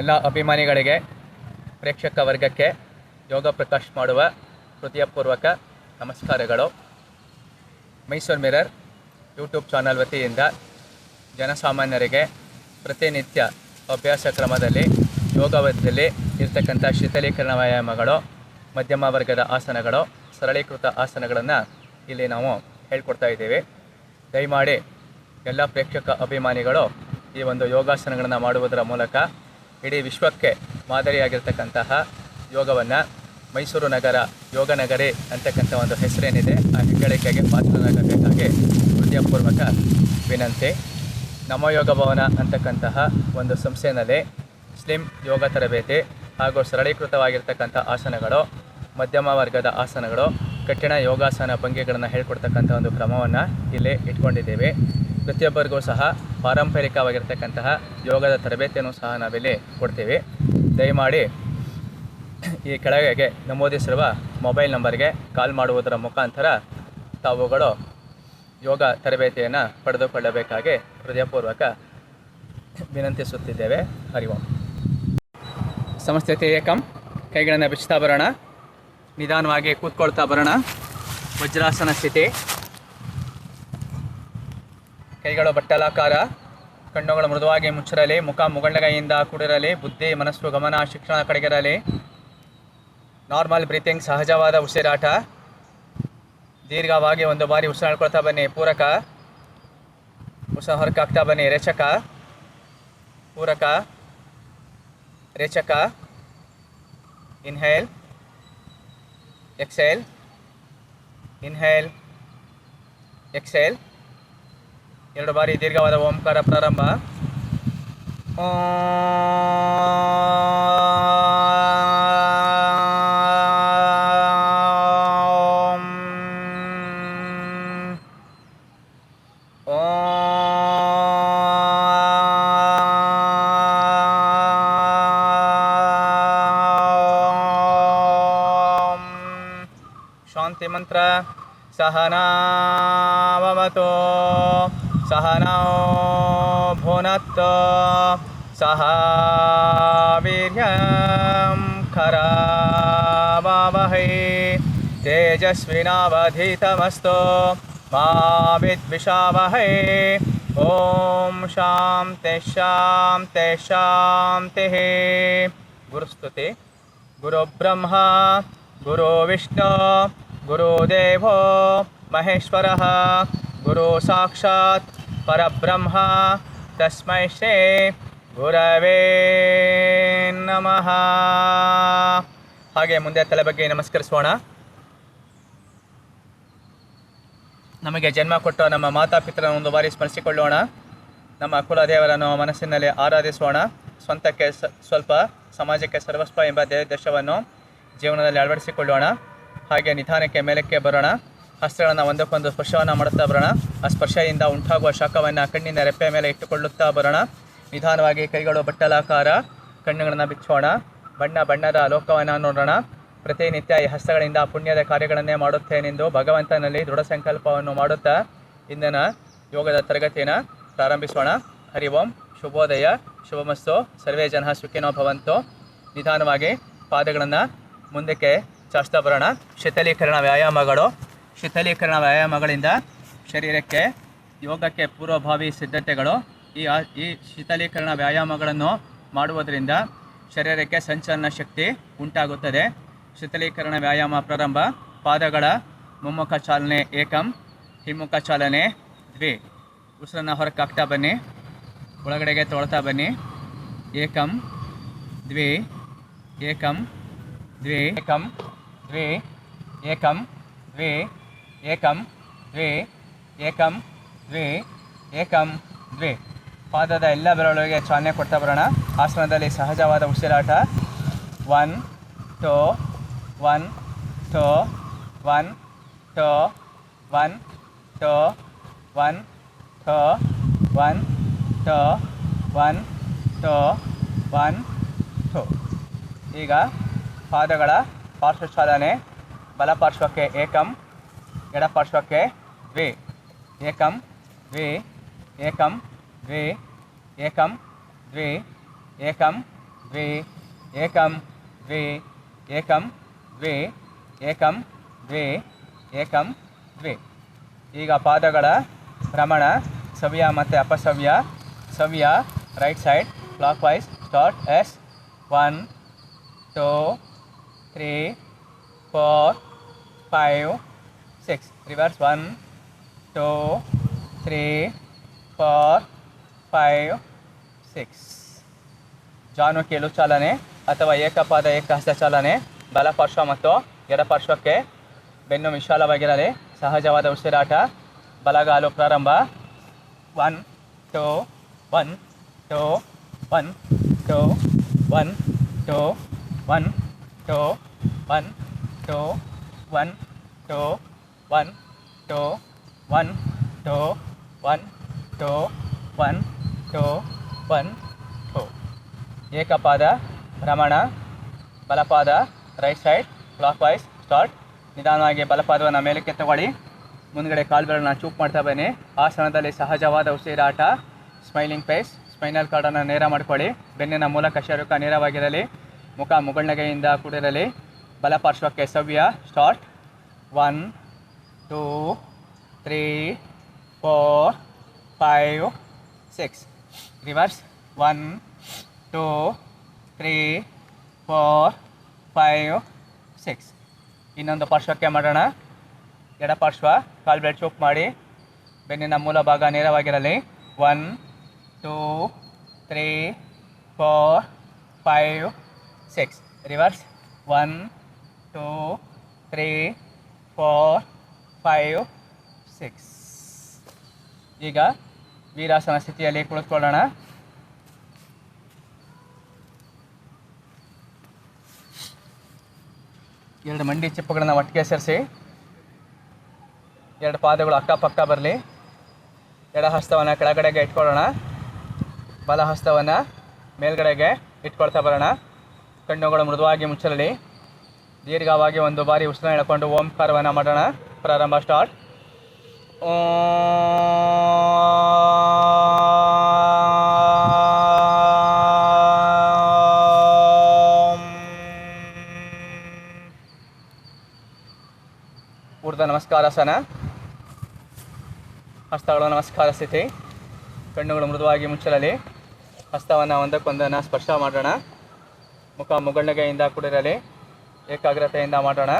ಎಲ್ಲ ಅಭಿಮಾನಿಗಳಿಗೆ, ಪ್ರೇಕ್ಷಕ ವರ್ಗಕ್ಕೆ ಯೋಗ ಪ್ರಕಾಶ್ ಮಾಡುವ ಹೃದಯಪೂರ್ವಕ ನಮಸ್ಕಾರಗಳು. ಮೈಸೂರು ಮಿರರ್ ಯೂಟ್ಯೂಬ್ ಚಾನಲ್ ವತಿಯಿಂದ ಜನಸಾಮಾನ್ಯರಿಗೆ ಪ್ರತಿನಿತ್ಯ ಅಭ್ಯಾಸ ಕ್ರಮದಲ್ಲಿ ಯೋಗವದಲ್ಲಿ ಇರ್ತಕ್ಕಂಥ ಶೀತಲೀಕರಣ ವ್ಯಾಯಾಮಗಳು, ಮಧ್ಯಮ ವರ್ಗದ ಆಸನಗಳು, ಸರಳೀಕೃತ ಆಸನಗಳನ್ನು ಇಲ್ಲಿ ನಾವು ಹೇಳ್ಕೊಡ್ತಾ ಇದ್ದೀವಿ. ದಯಮಾಡಿ ಎಲ್ಲ ಪ್ರೇಕ್ಷಕ ಅಭಿಮಾನಿಗಳು ಈ ಒಂದು ಯೋಗಾಸನಗಳನ್ನು ಮಾಡುವುದರ ಮೂಲಕ ಇಡೀ ವಿಶ್ವಕ್ಕೆ ಮಾದರಿಯಾಗಿರ್ತಕ್ಕಂತಹ ಯೋಗವನ್ನು ಮೈಸೂರು ನಗರ, ಯೋಗ ನಗರಿ ಅಂತಕ್ಕಂಥ ಒಂದು ಹೆಸರೇನಿದೆ, ಆ ಹೆಗ್ಗಳಿಕೆಗೆ ಪಾತ್ರರಾಗಬೇಕಾಗಿ ಹೃದಯಪೂರ್ವಕ ವಿನಂತಿ. ನಮ್ಮ ಯೋಗ ಭವನ ಅಂತಕ್ಕಂತಹ ಒಂದು ಸಂಸ್ಥೆಯಲ್ಲಿ ಸ್ಲಿಮ್ ಯೋಗ ತರಬೇತಿ ಹಾಗೂ ಸರಳೀಕೃತವಾಗಿರ್ತಕ್ಕಂಥ ಆಸನಗಳು, ಮಧ್ಯಮ ವರ್ಗದ ಆಸನಗಳು, ಕಠಿಣ ಯೋಗಾಸನ ಭಂಗಿಗಳನ್ನು ಹೇಳ್ಕೊಡ್ತಕ್ಕಂಥ ಒಂದು ಕ್ರಮವನ್ನು ಇಲ್ಲಿ ಇಟ್ಕೊಂಡಿದ್ದೀವಿ. ಪ್ರತಿಯೊಬ್ಬರಿಗೂ ಸಹ ಪಾರಂಪರಿಕವಾಗಿರ್ತಕ್ಕಂತಹ ಯೋಗದ ತರಬೇತಿಯನ್ನು ಸಹ ನಾವಿಲ್ಲಿ ಕೊಡ್ತೀವಿ. ದಯಮಾಡಿ ಈ ಕೆಳಗೆ ನಮೂದಿಸಿರುವ ಮೊಬೈಲ್ ನಂಬರ್ಗೆ ಕಾಲ್ ಮಾಡುವುದರ ಮುಖಾಂತರ ತಾವುಗಳು ಯೋಗ ತರಬೇತಿಯನ್ನು ಪಡೆದುಕೊಳ್ಳಬೇಕಾಗಿ ಹೃದಯಪೂರ್ವಕ ವಿನಂತಿಸುತ್ತಿದ್ದೇವೆ. ಹರಿ ಓಂ. ಸಮಸ್ಥಿತಿ ಏಕಂ ಕೈಗಳನ್ನು ಬಿಚ್ಚುತ್ತಾ ಬರೋಣ. ನಿಧಾನವಾಗಿ ಕೂತ್ಕೊಳ್ತಾ ಬರೋಣ. ವಜ್ರಾಸನ ಸ್ಥಿತಿ. ಕೈಗಳು ಬಟ್ಟಲಾಕಾರ, ಕಣ್ಣುಗಳು ಮೃದುವಾಗಿ ಮುಚ್ಚಿರಲಿ, ಮುಖ ಮುಗುಳ್ನಗೆಯಿಂದ ಕೂಡಿರಲಿ, ಬುದ್ಧಿ, ಮನಸ್ಸು, ಗಮನ, ಶಿಕ್ಷಣ ಕಡೆಗಿರಲಿ. ನಾರ್ಮಲ್ ಬ್ರೀತಿಂಗ್, ಸಹಜವಾದ ಉಸಿರಾಟ. ದೀರ್ಘವಾಗಿ ಒಂದು ಬಾರಿ ಉಸಿರಾಡ್ಕೊಳ್ತಾ ಬನ್ನಿ, ಪೂರಕ. ಉಸ ಹೊರಕಾಗ್ತಾ ಬನ್ನಿ, ರೇಚಕ. ಪೂರಕ. ರೇಚಕ. ಇನ್ಹೇಲ್. ಎಕ್ಸೆಲ್. ಇನ್ಹೇಲ್. ಎಕ್ಸೇಲ್. ಎರಡು ಬಾರಿ ದೀರ್ಘವಾದ ಓಂಕಾರ ಪ್ರಾರಂಭ. ಓಂ. ಶಾಂತಿ ಮಂತ್ರ ಸಹನಾವತು भुनत् सह वीर्यं खरावहै तेजस्विनावधितमस्तु मा विद्विषावहै। ॐ शां तेषां तेषान्तिः गुरुस्तुति। गुरुब्रह्मा, गुरुविष्णु, गुरुदेवो महेश्वरः। गुरुसाक्षात् परब्रह्मा। ತಸ್ಮೈ ಶ್ರೇ ಗುರವೇ ನಮಃ ಹಾಗೆ ಮುಂದೆ ತಲೆ ಬಗ್ಗೆ ನಮಸ್ಕರಿಸೋಣ. ನಮಗೆ ಜನ್ಮ ಕೊಟ್ಟ ನಮ್ಮ ಮಾತಾಪಿತರನ್ನು ಒಂದು ಬಾರಿ ಸ್ಮರಿಸಿಕೊಳ್ಳೋಣ. ನಮ್ಮ ಕುಲದೇವರನ್ನು ಮನಸ್ಸಿನಲ್ಲಿ ಆರಾಧಿಸೋಣ. ಸ್ವಂತಕ್ಕೆ ಸ್ವಲ್ಪ ಸಮಾಜಕ್ಕೆ ಸರ್ವಸ್ವ ಎಂಬ ದೇಶವನ್ನು ಜೀವನದಲ್ಲಿ ಅಳವಡಿಸಿಕೊಳ್ಳೋಣ. ಹಾಗೆ ನಿಧಾನಕ್ಕೆ ಮೇಲಕ್ಕೆ ಬರೋಣ. ಹಸ್ತಗಳನ್ನು ಒಂದಕ್ಕೊಂದು ಸ್ಪರ್ಶವನ್ನು ಮಾಡುತ್ತಾ ಬರೋಣ. ಆ ಸ್ಪರ್ಶದಿಂದ ಉಂಟಾಗುವ ಶಾಖವನ್ನು ಕಣ್ಣಿನ ರೆಪ್ಪೆ ಮೇಲೆ ಇಟ್ಟುಕೊಳ್ಳುತ್ತಾ ಬರೋಣ. ನಿಧಾನವಾಗಿ ಕೈಗಳು ಬಟ್ಟಲಾಕಾರ ಕಣ್ಣುಗಳನ್ನು ಬಿಚ್ಚೋಣ. ಬಣ್ಣ ಬಣ್ಣದ ಲೋಕವನ್ನು ನೋಡೋಣ. ಪ್ರತಿನಿತ್ಯ ಈ ಹಸ್ತಗಳಿಂದ ಪುಣ್ಯದ ಕಾರ್ಯಗಳನ್ನೇ ಮಾಡುತ್ತೇನೆಂದು ಭಗವಂತನಲ್ಲಿ ದೃಢ ಸಂಕಲ್ಪವನ್ನು ಮಾಡುತ್ತಾ ಇಂದಿನ ಯೋಗದ ತರಗತಿಯನ್ನು ಪ್ರಾರಂಭಿಸೋಣ. ಹರಿ ಓಂ, ಶುಭೋದಯ, ಶುಭಮಸ್ತು. ಸರ್ವೇ ಜನ ಸುಖಿನೋ ಭವಂತು. ನಿಧಾನವಾಗಿ ಪಾದಗಳನ್ನು ಮುಂದಕ್ಕೆ ಚಾಚ್ತಾ ಬರೋಣ. ಶೀತಲೀಕರಣ ವ್ಯಾಯಾಮಗಳು. ಶೀತಲೀಕರಣ ವ್ಯಾಯಾಮಗಳಿಂದ ಶರೀರಕ್ಕೆ ಯೋಗಕ್ಕೆ ಪೂರ್ವಭಾವಿ ಸಿದ್ಧತೆಗಳು. ಈ ಈ ಶೀತಲೀಕರಣ ವ್ಯಾಯಾಮಗಳನ್ನು ಮಾಡುವುದರಿಂದ ಶರೀರಕ್ಕೆ ಸಂಚಲನ ಶಕ್ತಿ ಉಂಟಾಗುತ್ತದೆ. ಶೀತಲೀಕರಣ ವ್ಯಾಯಾಮ ಪ್ರಾರಂಭ, ಪಾದಗಳ ಮುಮ್ಮುಖ ಚಾಲನೆ ಏಕಂ, ಹಿಮ್ಮುಖ ಚಾಲನೆ ದ್ವಿ. ಉಸಿರನ್ನು ಹೊರಕ್ಕೆ ಹಾಕ್ತಾ ಬನ್ನಿ, ಒಳಗಡೆಗೆ ತೊಳ್ತಾ ಬನ್ನಿ. ಏಕಂ, ದ್ವಿ ಏಕಂ ದ್ವಿ ಏಕಂ ದ್ವಿ ಏಕಂ, ದ್ವಿ. ಏಕಂ ದ್ವಿ ಏಕಂ ದ್ವಿ ಏಕಂ ದ್ವಿ. ಪಾದದ ಎಲ್ಲ ಬೆರಳಿಗೆ ಚಾಲನೆ ಕೊಡ್ತಾ ಬರೋಣ. ಆಸನದಲ್ಲಿ ಸಹಜವಾದ ಉಸಿರಾಟ. One two one two one two one two one two one two one two one two ಈಗ ಪಾದಗಳ ಪಾರ್ಶ್ವ ಚಾಲನೆ ಬಲಪಾರ್ಶ್ವಕ್ಕೆ ಏಕಂ इडपार्श्वे द्वे एक द्वे एक द्वे एक द्वे एक द्वे एक द्वे एक द्वे एक द्वे एक द्वे पाद भ्रमण सव्य मत अपसव्य सव्य right side clockwise start S one two three four five six reverse one two three four five six ಜಾನುಕೇಲು ಚಾಲನೆ ಅಥವಾ ಏಕಪಾದ ಏಕಹಸ್ತ ಚಾಲನೆ. ಬಲಪಾರ್ಶ್ವ ಮತ್ತು ಎಡಪಾರ್ಶ್ವಕ್ಕೆ ಬೆನ್ನು ವಿಶಾಲವಾಗಿರಲಿ. ಸಹಜವಾದ ಉಸಿರಾಟ. ಬಲಗಾಲು ಪ್ರಾರಂಭ. One two one two one two one two one two one two one two one two one two one two one two one two ಏಕಪಾದ ಭ್ರಮಣ ಬಲಪಾದ right side clockwise start ನಿಧಾನವಾಗಿ ಬಲಪಾದವನ್ನು ಮೇಲಕ್ಕೆ ತಗೊಳ್ಳಿ. ಮುಂದ್ಗಡೆ ಕಾಲುಗಳನ್ನು ಚೂಪ್ ಮಾಡ್ತಾ ಬನ್ನಿ. ಆಸನದಲ್ಲಿ ಸಹಜವಾದ ಉಸಿರಾಟ ಸ್ಮೈಲಿಂಗ್ ಫೇಸ್ ಸ್ಪೈನಲ್ ಕಾರ್ಡನ್ನು ನೇರ ಮಾಡ್ಕೊಳ್ಳಿ. ಬೆನ್ನಿನ ಮೂಲಕ ಶರುಕ ನೇರವಾಗಿರಲಿ. ಮುಖ ಮುಗಳ್ನಗೆಯಿಂದ ಕೂಡಿರಲಿ. ಬಲಪಾರ್ಶ್ವಕ್ಕೆ ಸವ್ಯ start one two three four five six reverse one two three four five six ಇನ್ನೊಂದು ಪಾರ್ಶ್ವಕ್ಕೆ ಮಾಡೋಣ. ಎಡಪಾರ್ಶ್ವ ಕಾಲು ಬೆಳೆ ಚೂಪ್ ಮಾಡಿ. ಬೆನ್ನಿನ ಮೂಲ ಭಾಗ ನೇರವಾಗಿರಲಿ. One two three four five six reverse one two three four five six ಈಗ ವೀರಾಸನ ಸ್ಥಿತಿಯಲ್ಲಿ ಕುಳಿತುಕೊಳ್ಳೋಣ. ಎರಡು ಮಂಡಿ ಚಿಪ್ಪುಗಳನ್ನು ಒಟ್ಟಿಗೆ ಸೇರಿಸಿ. ಎರಡು ಪಾದಗಳು ಅಕ್ಕಪಕ್ಕ ಬರಲಿ. ಎಡ ಹಸ್ತವನ್ನು ಕೆಳಗಡೆಗೆ ಇಟ್ಕೊಳ್ಳೋಣ. ಬಲ ಹಸ್ತವನ್ನು ಮೇಲ್ಗಡೆಗೆ ಇಟ್ಕೊಳ್ತಾ ಬರೋಣ. ಕಣ್ಣುಗಳು ಮೃದುವಾಗಿ ಮುಚ್ಚಲಿ ದೀರ್ಘವಾಗಿ ಒಂದು ಬಾರಿ ಉಸಿರನ್ನು ಎಳ್ಕೊಂಡು ಓಂಕಾರವನ್ನು ಮಾಡೋಣ. ಪ್ರಾರಂಭ ಸ್ಟಾರ್ಟ್ ಓಂ. ನಮಸ್ಕಾರ ಸನ. ಹಸ್ತಗಳು ನಮಸ್ಕಾರ ಸ್ಥಿತಿ. ಕಣ್ಣುಗಳು ಮೃದುವಾಗಿ ಮುಚ್ಚಲಲಿ. ಹಸ್ತವನ್ನು ಒಂದಕ್ಕೊಂದನ್ನು ಸ್ಪರ್ಶ ಮಾಡೋಣ. ಮುಖ ಮುಗಳ್ನಗೆಯಿಂದ ಕೂಡಿರಲಿ. ಏಕಾಗ್ರತೆಯಿಂದ ಮಾಡೋಣ.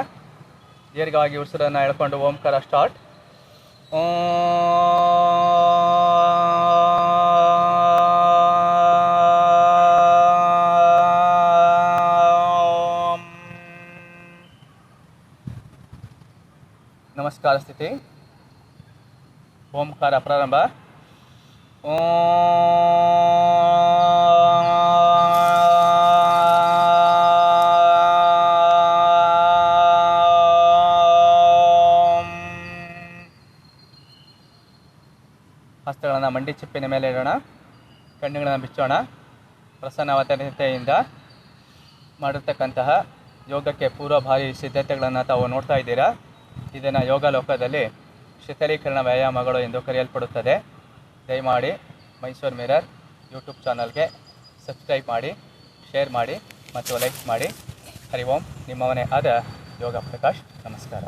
ದೀರ್ಘವಾಗಿ ಉಸಿರನ್ನು ಎಳ್ಕೊಂಡು ಓಂಕಾರ ಸ್ಟಾರ್ಟ್ ಓಂ. ನಮಸ್ಕಾರ ಸ್ಥಿತಿ. ಓಂಕಾರ ಪ್ರಾರಂಭ. ಓಂ. ಹಸ್ತಗಳನ್ನು ಮಂಡಿ ಚಿಪ್ಪಿನ ಮೇಲೆ ಇಡೋಣ. ಕಣ್ಣುಗಳನ್ನು ಬಿಚ್ಚೋಣ. ಪ್ರಸನ್ನವತನತೆಯಿಂದ ಮಾಡಿರ್ತಕ್ಕಂತಹ ಯೋಗಕ್ಕೆ ಪೂರ್ವಭಾರಿ ಸಿದ್ಧತೆಗಳನ್ನು ತಾವು ನೋಡ್ತಾ ಇದ್ದೀರಾ? ಇದನ್ನು ಯೋಗ ಲೋಕದಲ್ಲಿ ಶಿಥಲೀಕರಣ ವ್ಯಾಯಾಮಗಳು ಎಂದು ಕರೆಯಲ್ಪಡುತ್ತದೆ. ದಯಮಾಡಿ ಮೈಸೂರು ಮಿರರ್ ಯೂಟ್ಯೂಬ್ ಚಾನಲ್ಗೆ ಸಬ್ಸ್ಕ್ರೈಬ್ ಮಾಡಿ, ಶೇರ್ ಮಾಡಿ ಮತ್ತು ಲೈಕ್ ಮಾಡಿ. ಹರಿ ಓಂ ನಿಮ್ಮವನೇ ಆದ ಯೋಗ ಪ್ರಕಾಶ್ ನಮಸ್ಕಾರ.